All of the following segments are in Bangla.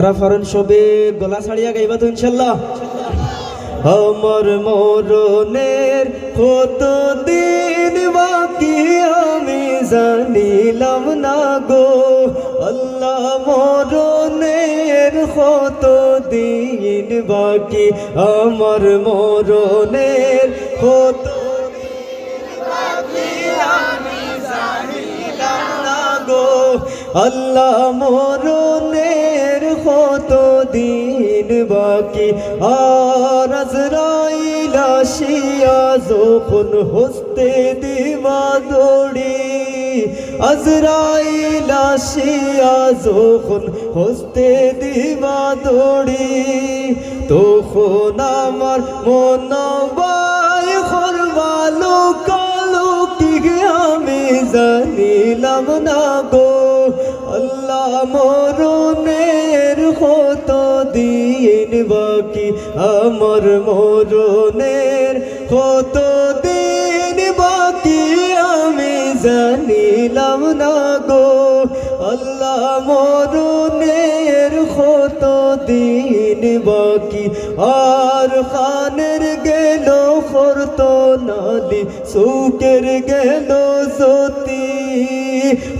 ফারেন সবে গলা ছাড়িয়া গাইবা তো ইনশাল্লাহ আমার মরণের কত দিন বাকি আমি জানিলাম না গো। আল্লাহ মরণের কত দিন বাকি আমার মরণের কত আল্লাহ মরণের কত দিন বাকি? আর আজরাইল আসিয়া যখন হস্তে দিবা দড়ি, আজরাইল আসিয়া যখন হস্তে দিবা দড়ি, তখন আমার মন করবালো কালো কি আমি জানিলাম না গো। আল্লাহ মরণের আমার মরণের কত দিন বাকি আমি জানিলাম না গো। আল্লাহ মরণের কত দিন বাকি? আর খানের গেল করত নালি সুকের গেল সতী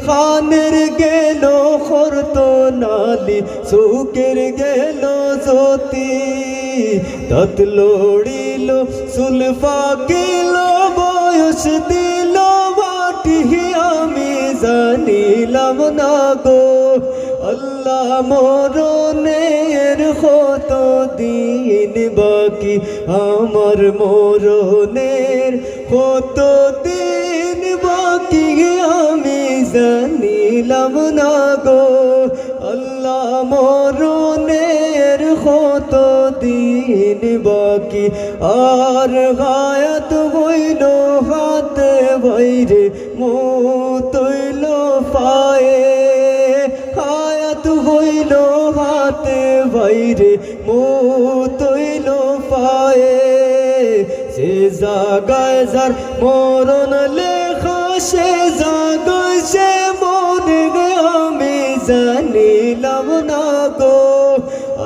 খানের গেল করত নালি সুকের গেল সতী তত লড়িল, সুলফা গেল, বয়স দিল, মাটি আমি জানিলাম না গো। আল্লাহ মরণের কত দিন বাকি, আমার মরণের কত দিন বাকি, আমি জানিলাম না গো। কত দিন বাকি? আর গায়াত হইল হাতে বাইরে মুতইল পায়ে। হায়াত হইল হাতে বাইরে মুতইল পায়ে। সে জাগায় যার মরণ লেখা, সে জাগায় সে মনে, আমি জানিলাম না গো।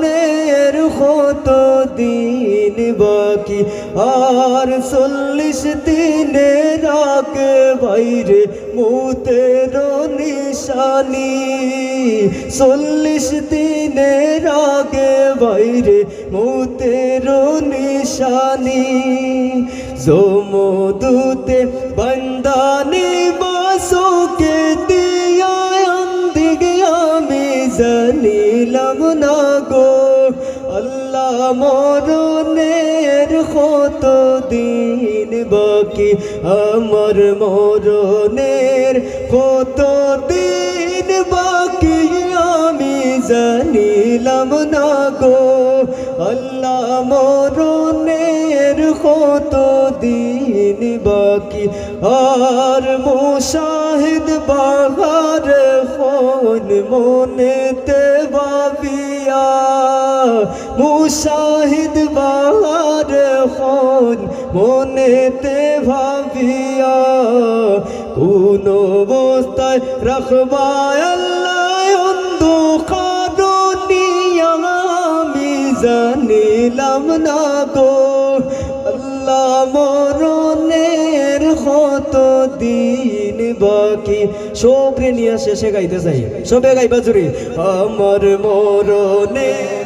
মরণের কত দিন বাকি? আর চল্লিশ দিনে রাগে বাইরে মুতের নিশানি। চল্লিশ দিনের আগে বাইরে মুতের নিশানি। জমদূতে বন্দানি বাসুকে দিয়া দিকে আমি জানিলাম না গো। মরণের কত দিন বাকি? আমার মরণের কত দিন বাকি? আমি জানিলাম না গো। আল্লাহ, মরণের কত দিন বাকি? আর মুশাহিদ বাহার ফোন মনেতে ভাবিয়া মুশাহিদ বাহার ফোন মনেতে ভাবিয়া কোন অবস্থায় রাখবা আল্লাহ আমি জানিলাম না গো। আল্লাহ মরণের কত দিন বাকি। সবরে নিয়ে শেষে গাইতে চাই। সবে গাইবা জুড়ি। আমার মরণের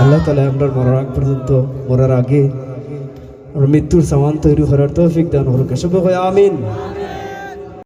আল্লাহ তালা আপনার মরার আগ পর্যন্ত মরার আগে আর মৃত্যুর সামান তৈরি করার তৌফিক দান হরকে সবাই আমিন।